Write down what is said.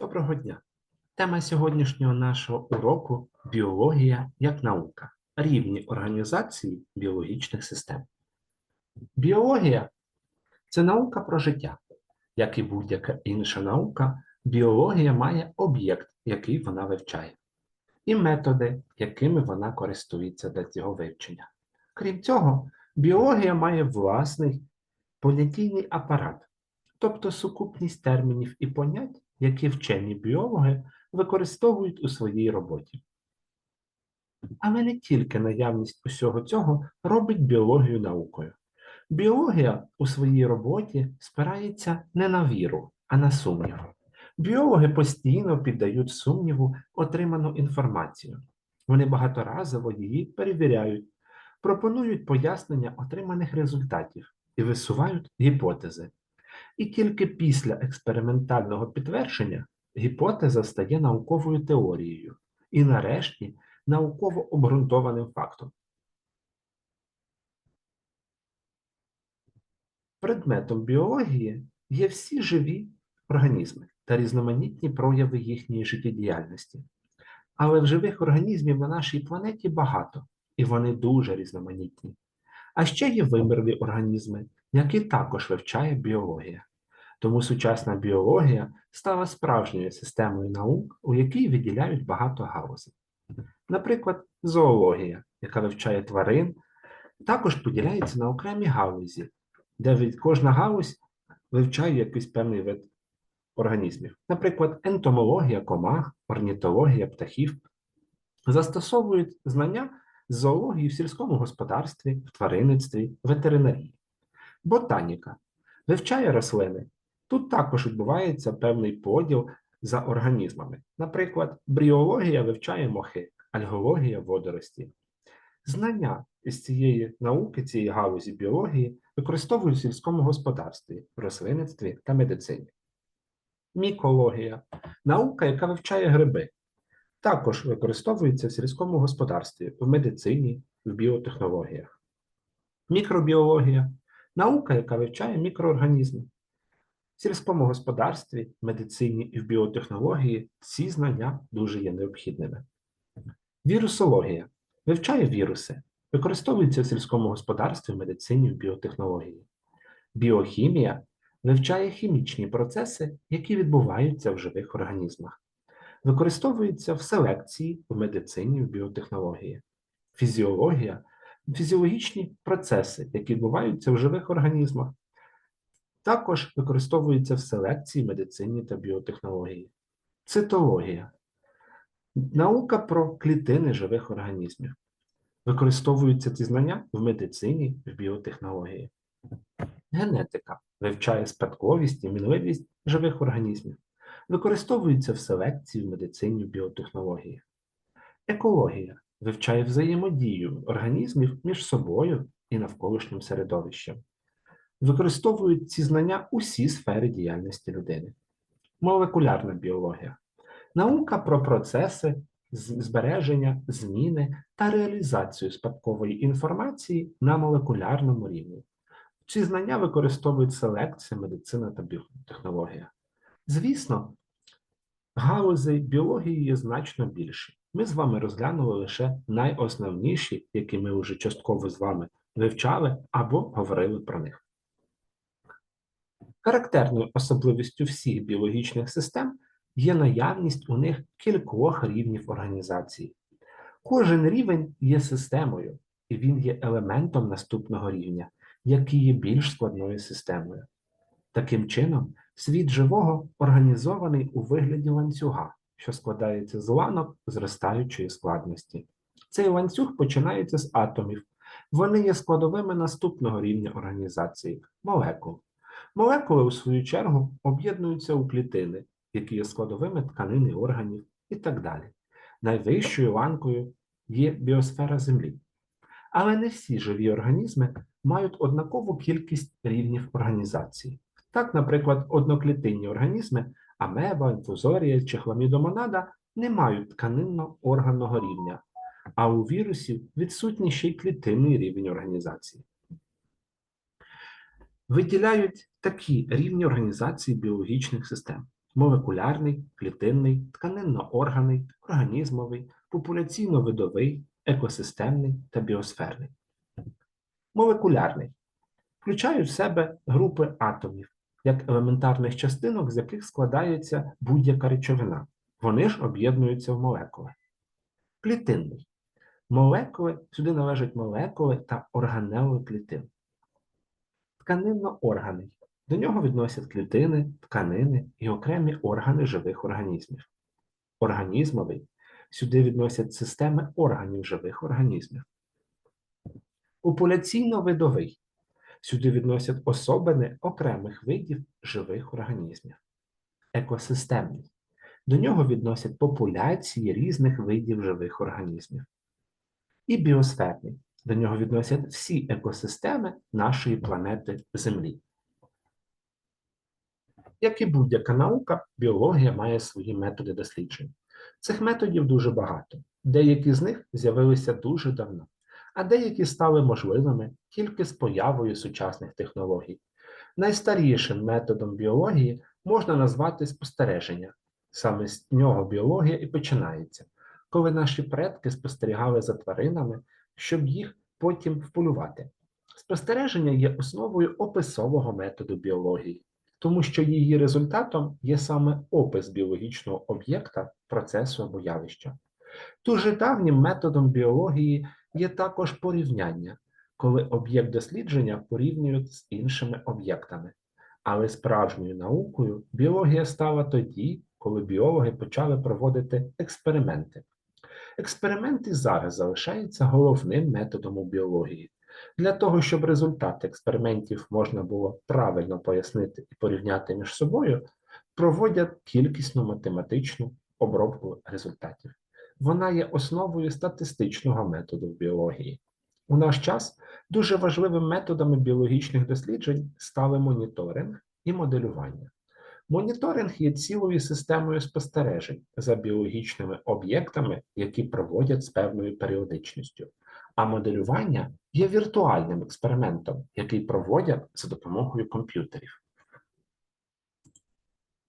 Доброго дня! Тема сьогоднішнього нашого уроку біологія як наука. Рівні організації біологічних систем. Біологія це наука про життя. Як і будь-яка інша наука, біологія має об'єкт, який вона вивчає, і методи, якими вона користується для цього вивчення. Крім цього, біологія має власний понятійний апарат, тобто сукупність термінів і понять, які вчені біологи використовують у своїй роботі. Але не тільки наявність усього цього робить біологію наукою. Біологія у своїй роботі спирається не на віру, а на сумнів. Біологи постійно піддають сумніву отриману інформацію. Вони багаторазово її перевіряють, пропонують пояснення отриманих результатів і висувають гіпотези. І тільки після експериментального підтвердження гіпотеза стає науковою теорією і, нарешті, науково обґрунтованим фактом. Предметом біології є всі живі організми та різноманітні прояви їхньої життєдіяльності. Але в живих організмів на нашій планеті багато, і вони дуже різноманітні. А ще є вимерлі організми, які також вивчає біологія. Тому сучасна біологія стала справжньою системою наук, у якій виділяють багато галузей. Наприклад, зоологія, яка вивчає тварин, також поділяється на окремі галузі, де від- кожна галузь вивчає якийсь певний вид організмів. Наприклад, ентомологія комах, орнітологія птахів застосовують знання зоології в сільському господарстві, в тваринництві, ветеринарії. Ботаніка вивчає рослини. Тут також відбувається певний поділ за організмами. Наприклад, бріологія вивчає мохи, альгологія водорості. Знання із цієї науки, цієї галузі біології використовують в сільському господарстві, рослинництві та медицині. Мікологія наука, яка вивчає гриби, також використовується в сільському господарстві, в медицині, в біотехнологіях. Мікробіологія наука, яка вивчає мікроорганізми. В сільському господарстві, медицині і в біотехнології ці знання дуже є необхідними. Вірусологія вивчає віруси, використовується в сільському господарстві, медицині, в біотехнології. Біохімія вивчає хімічні процеси, які відбуваються в живих організмах. Використовується в селекції, в медицині, в біотехнології. Фізіологія фізіологічні процеси, які відбуваються в живих організмах, також використовується в селекції, медицині та біотехнології. Цитологія наука про клітини живих організмів. Використовуються ці знання в медицині, в біотехнології. Генетика вивчає спадковість і мінливість живих організмів. Використовується в селекції, в медицині, в біотехнології. Екологія вивчає взаємодію організмів між собою і навколишнім середовищем. Використовують ці знання усі сфери діяльності людини. Молекулярна біологія наука про процеси збереження, зміни та реалізацію спадкової інформації на молекулярному рівні. Ці знання використовують селекція, медицина та біотехнологія. Звісно, галузей біології є значно більше. Ми з вами розглянули лише найосновніші, які ми вже частково з вами вивчали або говорили про них. Характерною особливістю всіх біологічних систем є наявність у них кількох рівнів організації. Кожен рівень є системою, і він є елементом наступного рівня, який є більш складною системою. Таким чином, світ живого організований у вигляді ланцюга, що складається з ланок зростаючої складності. Цей ланцюг починається з атомів. Вони є складовими наступного рівня організації молекул. Молекули, у свою чергу, об'єднуються у клітини, які є складовими тканин і органів, і так далі. Найвищою ланкою є біосфера Землі. Але не всі живі організми мають однакову кількість рівнів організації. Так, наприклад, одноклітинні організми амеба, інфузорія чи хламідомонада не мають тканинно-органного рівня, а у вірусів відсутній ще й клітинний рівень організації. Виділяють такі рівні організації біологічних систем: молекулярний, клітинний, тканинно-органний, організмовий, популяційно-видовий, екосистемний та біосферний. Молекулярний включає в себе групи атомів, як елементарних частинок, з яких складається будь-яка речовина. Вони ж об'єднуються в молекули. Клітинний. Молекули, сюди належать молекули та органели клітин. Тканинно-органний. До нього відносять клітини, тканини і окремі органи живих організмів. Організмовий. Сюди відносять системи органів живих організмів. Популяційно-видовий. Сюди відносять особини окремих видів живих організмів. Екосистемний. До нього відносять популяції різних видів живих організмів. І біосферний. До нього відносять всі екосистеми нашої планети Землі. Як і будь-яка наука, біологія має свої методи досліджень. Цих методів дуже багато. Деякі з них з'явилися дуже давно, а деякі стали можливими тільки з появою сучасних технологій. Найстарішим методом біології можна назвати спостереження. Саме з нього біологія і починається, коли наші предки спостерігали за тваринами, щоб їх потім вполювати. Спостереження є основою описового методу біології, тому що її результатом є саме опис біологічного об'єкта, процесу або явища. Дуже давнім методом біології є також порівняння, коли об'єкт дослідження порівнюють з іншими об'єктами. Але справжньою наукою біологія стала тоді, коли біологи почали проводити експерименти. Експеримент і зараз залишається головним методом у біології. Для того, щоб результати експериментів можна було правильно пояснити і порівняти між собою, проводять кількісну математичну обробку результатів. Вона є основою статистичного методу в біології. У наш час дуже важливими методами біологічних досліджень стали моніторинг і моделювання. Моніторинг є цілою системою спостережень за біологічними об'єктами, які проводять з певною періодичністю, а моделювання є віртуальним експериментом, який проводять за допомогою комп'ютерів.